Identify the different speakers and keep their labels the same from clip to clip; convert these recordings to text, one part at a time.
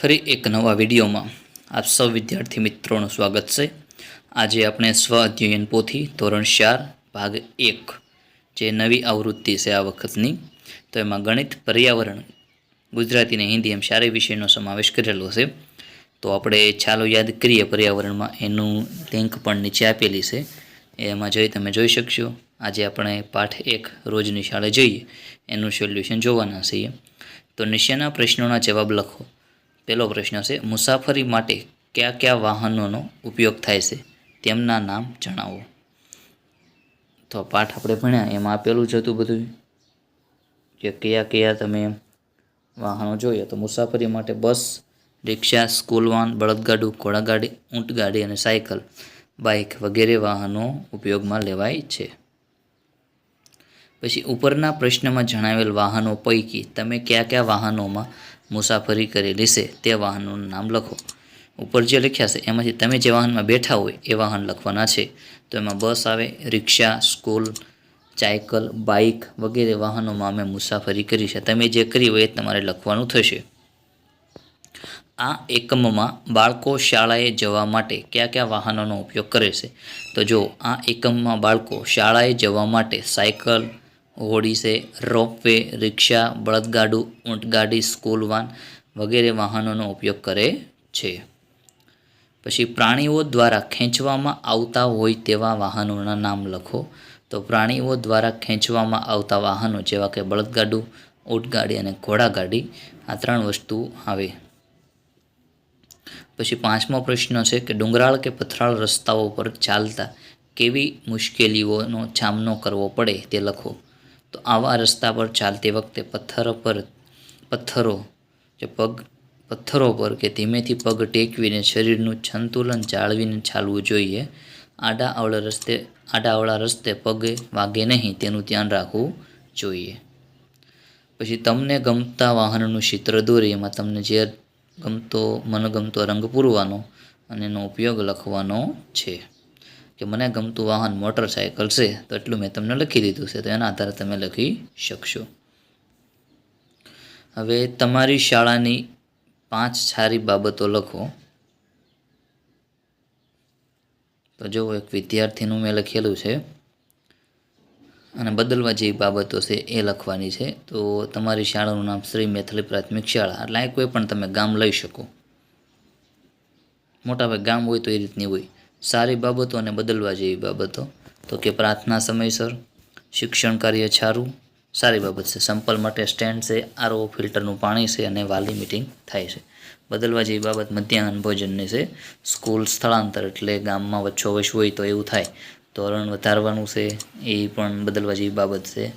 Speaker 1: ફરી એક નવા વિડીયોમાં આપ સૌ વિદ્યાર્થી મિત્રોનું સ્વાગત છે. આજે આપણે સ્વ અધ્યયન પોથી ધોરણ ચાર, ભાગ એક, જે નવી આવૃત્તિ છે આ વખતની, તો એમાં ગણિત, પર્યાવરણ, ગુજરાતી અને હિન્દી એમ ચારેય વિષયનો સમાવેશ કરેલો છે. તો આપણે ચાલો યાદ કરીએ પર્યાવરણમાં એનું લિંક પણ નીચે આપેલી છે. એમાં જઈ તમે જોઈ શકશો. આજે આપણે પાઠ એક, રોજની શાળે જઈએ. એનું સોલ્યુશન જોવાના છીએ. તો નીચેના પ્રશ્નોના જવાબ લખો. પહેલો પ્રશ્ન છે, મુસાફરી માટે કયા કયા વાહનોનો ઉપયોગ થાય છે? તેમના નામ જણાવો. તો પાઠ આપણે ભણ્યા, એમાં આપેલું જ હતું બધું. કે કયા કયા તમે વાહનો જોઈએ, તો મુસાફરી માટે બસ, રિક્ષા, સ્કૂલ વાન, બળદગાડું, ઘોડાગાડી, ઊંટગાડી અને સાયકલ, બાઇક વગેરે વાહનો ઉપયોગમાં લેવાય છે. પછી ઉપરના પ્રશ્નમાં જણાવેલ વાહનો પૈકી તમે કયા કયા વાહનોમાં મુસાફરી કરેલી છે તે વાહનોનું નામ લખો. ઉપર જે લખ્યા છે, એમાંથી તમે જે વાહનમાં બેઠા હોય એ વાહન લખવાના છે. તો એમાં બસ આવે, રિક્ષા, સ્કૂલ, સાયકલ, બાઇક વગેરે વાહનોમાં અમે મુસાફરી કરી છે. તમે જે કરી હોય એ તમારે લખવાનું થશે. આ એકમમાં બાળકો શાળાએ જવા માટે કયા કયા વાહનોનો ઉપયોગ કરે છે? તો જો આ એકમમાં બાળકો શાળાએ જવા માટે સાયકલ હોડી છે રોપવે, રિક્ષા, બળદગાડું, ઊંટગાડી સ્કૂલ વાન વગેરે વાહનોનો ઉપયોગ કરે છે. પછી પ્રાણીઓ દ્વારા ખેંચવામાં આવતા હોય તેવા વાહનોના નામ લખો. તો પ્રાણીઓ દ્વારા ખેંચવામાં આવતા વાહનો જેવા કે બળદગાડું, ઊંટગાડી અને ઘોડાગાડી આ ત્રણ વસ્તુ આવે. પછી પાંચમો પ્રશ્ન છે કે ડુંગરાળ કે પથરાળ રસ્તાઓ પર ચાલતા કેવી મુશ્કેલીઓનો સામનો કરવો પડે તે લખો. તો આવા રસ્તા પર ચાલતી વખતે પથ્થરો પર, પથ્થરો, જે પગ, પથ્થરો પર કે ધીમેથી પગ ટેકવીને શરીરનું સંતુલન જાળવીને ચાલવું જોઈએ. આડા અવળા રસ્તે, આડા અવળા રસ્તે પગે વાગે નહીં, તેનું ધ્યાન રાખવું જોઈએ. પછી તમને ગમતા વાહનનું ચિત્ર દોરી, એમાં તમને જે ગમતો, મનગમતો રંગ પૂરવાનો અને એનો ઉપયોગ લખવાનો છે. કે મને ગમતું વાહન મોટરસાયકલ છે, તો એટલું મેં તમને લખી દીધું છે, તો એના આધારે તમે લખી શકશો. હવે તમારી શાળાની પાંચ સારી બાબતો લખો. તો જો એક વિદ્યાર્થીનું મેં લખેલું છે, અને બદલવા જેવી બાબતો છે એ લખવાની છે, તો તમારી શાળાનું નામ શ્રી મેથલી પ્રાથમિક શાળા, એટલે કોઈ પણ તમે ગામ લઈ શકો. મોટા ભાગે ગામ હોય તો એ રીતની હોય. સારી બાબતો અને બદલવા જેવી બાબતો. તો કે પ્રાર્થના સમયસર શિક્ષણ કાર્ય સારું. સારી બાબત છે. સંપલ માટે સ્ટેન્ડ છે. આરઓ ફિલ્ટરનું પાણી છે અને વાલી મિટિંગ થાય છે. બદલવા જેવી બાબત મધ્યાહન ભોજનની છે. સ્કૂલ સ્થળાંતર એટલે ગામમાં વચ્ચોવચ હોય તો એવું થાય. ધોરણ વધારવાનું છે. એ પણ બદલવા જેવી બાબત છે.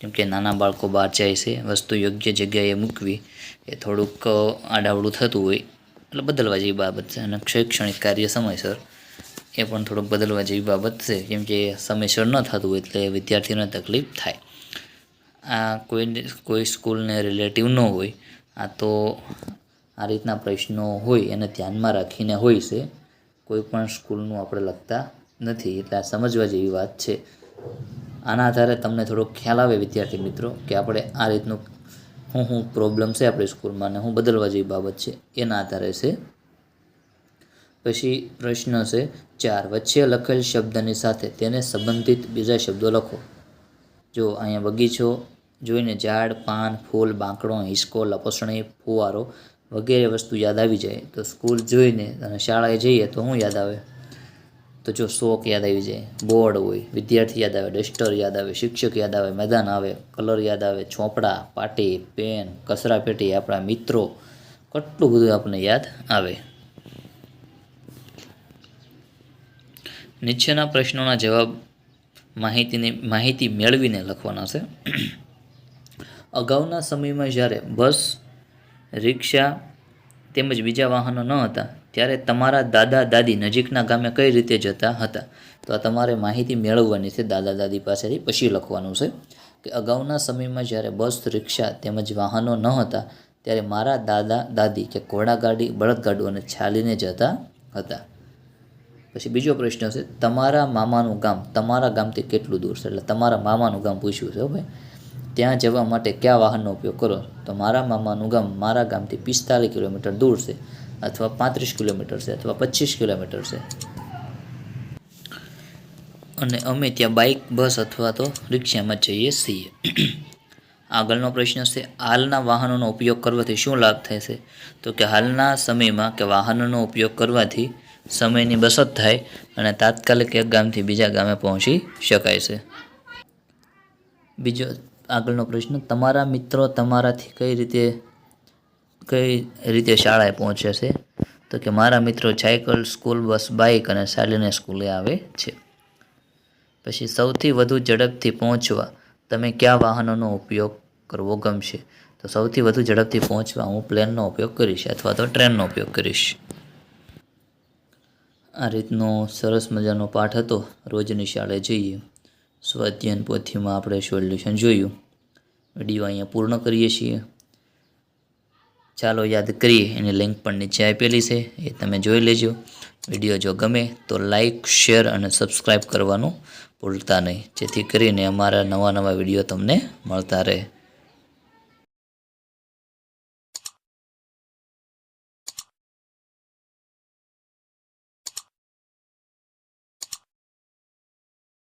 Speaker 1: કેમ કે નાના બાળકો બહાર જાય છે. વસ્તુ યોગ્ય જગ્યાએ મૂકવી એ થોડુંક આડાવડું થતું હોય. એટલે બદલવા જેવી બાબત છે. અને શૈક્ષણિક કાર્ય સમયસર એ પણ થોડુંક બદલવા જેવી બાબત છે, કેમ કે સમયસર ન થતું એટલે વિદ્યાર્થીઓને તકલીફ થાય. આ કોઈ કોઈ સ્કૂલને રિલેટિવ ન હોય, આ તો આ રીતના પ્રશ્નો હોય એને ધ્યાનમાં રાખીને હોય છે. કોઈ પણ સ્કૂલનું આપણે લખતા નથી, એટલે આ સમજવા જેવી વાત છે. આના આધારે તમને થોડો ખ્યાલ આવે વિદ્યાર્થી મિત્રો, કે આપણે આ રીતનું હું હું પ્રોબ્લેમ છે આપણી સ્કૂલમાં ને હું બદલવા જેવી બાબત છે. એના આધારે છે પછી પ્રશ્ન છે ચાર. વચ્ચે લખેલ શબ્દની સાથે તેને સંબંધિત બીજા શબ્દો લખો. જો અહીંયા બગીચો, જોઈને ઝાડ, પાન, ફૂલ, બાંકડો, હિસકો, લપસણી, ફુવારો વગેરે વસ્તુ યાદ આવી જાય. તો સ્કૂલ જોઈને અને શાળાએ જઈએ તો શું યાદ આવે? તો જો શોખ યાદ આવી જાય, બોર્ડ હોય, વિદ્યાર્થી યાદ આવે, ડસ્ટર યાદ આવે, શિક્ષક યાદ આવે, મેદાન આવે, કલર યાદ આવે, ચોપડા, પાટી, પેન કચરા પેટી આપણા મિત્રો, કેટલું બધું આપણને યાદ આવે. નીચેના પ્રશ્નોના જવાબ માહિતીની, માહિતી મેળવીને લખવાના છે. અગાઉના સમયમાં જ્યારે બસ, રિક્ષા તેમજ બીજા વાહનો ન હતા, ત્યારે તમારા દાદા દાદી નજીકના ગામે કઈ રીતે જતા હતા? તો આ તમારે માહિતી મેળવવાની છે દાદા દાદી પાસેથી પછી લખવાનું છે કે અગાઉના સમયમાં જ્યારે બસ, રિક્ષા તેમજ વાહનો ન હતા, ત્યારે મારા દાદા દાદી કે ઘોડાગાડી, બળદગાડું અને છાલીને જતા હતા. પછી બીજો પ્રશ્ન છે, તમારા મામાનું ગામ, તમારા ગામથી કેટલું દૂર છે? એટલે તમારા મામાનું ગામ પૂછ્યું છે ભાઈ. ત્યાં જવા માટે કયા વાહનનો ઉપયોગ કરો? તો મારા મામાનું ગામ મારા ગામથી પિસ્તાલીસ કિલોમીટર દૂર છે, અથવા પાંત્રીસ કિલોમીટર છે, અથવા પચીસ કિલોમીટર છે. અને અમે ત્યાં બાઇક, બસ અથવા તો રિક્ષામાં જઈએ છીએ. આગળનો પ્રશ્ન છે, હાલના વાહનોનો ઉપયોગ કરવાથી શું લાભ છે? તો કે હાલના સમયમાં કે વાહનોનો ઉપયોગ કરવાથી સમયની બચત થાય અને તાત્કાલિક એક ગામથી બીજા ગામે પહોંચી શકાય છે. બીજો આગળનો પ્રશ્ન, તમારા મિત્રો તમારાથી કઈ રીતે કઈ રીતે શાળાએ પહોંચે છે? તો કે મારા મિત્રો સાયકલ, સ્કૂલ, બસ, બાઇક અને ચાલીને સ્કૂલે આવે છે. પછી સૌથી વધુ ઝડપથી પહોંચવા તમે કયા વાહનોનો ઉપયોગ કરવો ગમશે? તો સૌથી વધુ ઝડપથી પહોંચવા હું પ્લેનનો ઉપયોગ કરીશ અથવા તો ટ્રેનનો ઉપયોગ કરીશ. આ રીતનો સરસ મજાનો પાઠ હતો. રોજની શાળે જઈએ. સ્વાધ્યાયન પોથીમાં આપણે સોલ્યુશન જોયું. વીડિયો અહીંયા પૂર્ણ કરીએ છીએ. ચાલો યાદ કરીએ, એની લિંક પણ નીચે આપેલી છે, એ તમે જોઈ લેજો. વીડિયો જો ગમે તો લાઈક શેર અને સબસ્ક્રાઈબ કરવાનું ભૂલતા નહીં. જેથી કરીને અમારા નવા નવા વીડિયો તમને મળતા રહે.